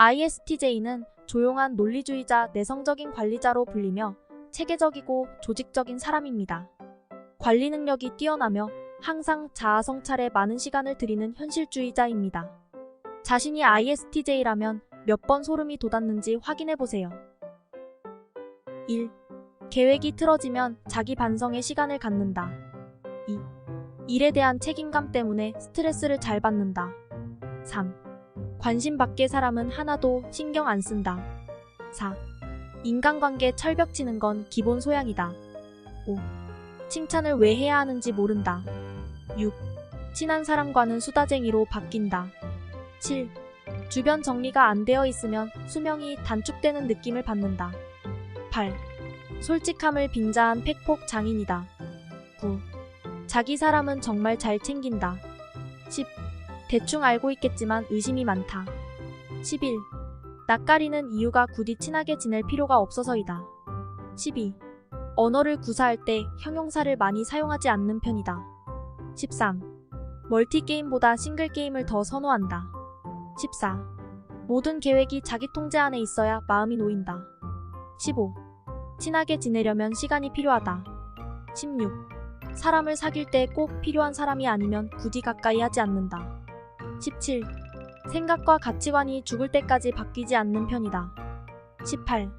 ISTJ는 조용한 논리주의자, 내성적인 관리자로 불리며 체계적이고 조직적인 사람입니다. 관리 능력이 뛰어나며 항상 자아 성찰에 많은 시간을 들이는 현실주의자입니다. 자신이 ISTJ라면 몇 번 소름이 돋았는지 확인해 보세요. 1. 계획이 틀어지면 자기 반성에 시간을 갖는다. 2. 일에 대한 책임감 때문에 스트레스를 잘 받는다. 3. 관심 밖의 사람은 하나도 신경 안 쓴다. 4. 인간관계 철벽 치는 건 기본 소양이다. 5. 칭찬을 왜 해야 하는지 모른다. 6. 친한 사람과는 수다쟁이로 바뀐다. 7. 주변 정리가 안 되어 있으면 수명이 단축되는 느낌을 받는다. 8. 솔직함을 빙자한 팩폭 장인이다. 9. 자기 사람은 정말 잘 챙긴다. 10. 대충 알고 있겠지만 의심이 많다. 11. 낯가리는 이유가 굳이 친하게 지낼 필요가 없어서이다. 12. 언어를 구사할 때 형용사를 많이 사용하지 않는 편이다. 13. 멀티게임보다 싱글게임을 더 선호한다. 14. 모든 계획이 자기 통제 안에 있어야 마음이 놓인다. 15. 친하게 지내려면 시간이 필요하다. 16. 사람을 사귈 때 꼭 필요한 사람이 아니면 굳이 가까이 하지 않는다. 17. 생각과 가치관이 죽을 때까지 바뀌지 않는 편이다. 18.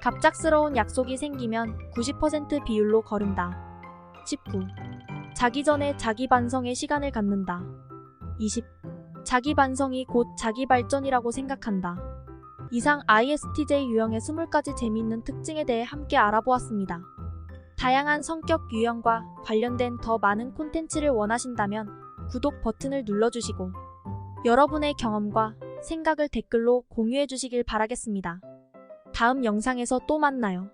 갑작스러운 약속이 생기면 90% 비율로 거른다. 19. 자기 전에 자기 반성에 시간을 갖는다. 20. 자기 반성이 곧 자기 발전이라고 생각한다. 이상 ISTJ 유형의 20가지 재미있는 특징에 대해 함께 알아보았습니다. 다양한 성격 유형과 관련된 더 많은 콘텐츠를 원하신다면 구독 버튼을 눌러주시고 여러분의 경험과 생각을 댓글로 공유해 주시길 바라겠습니다. 다음 영상에서 또 만나요.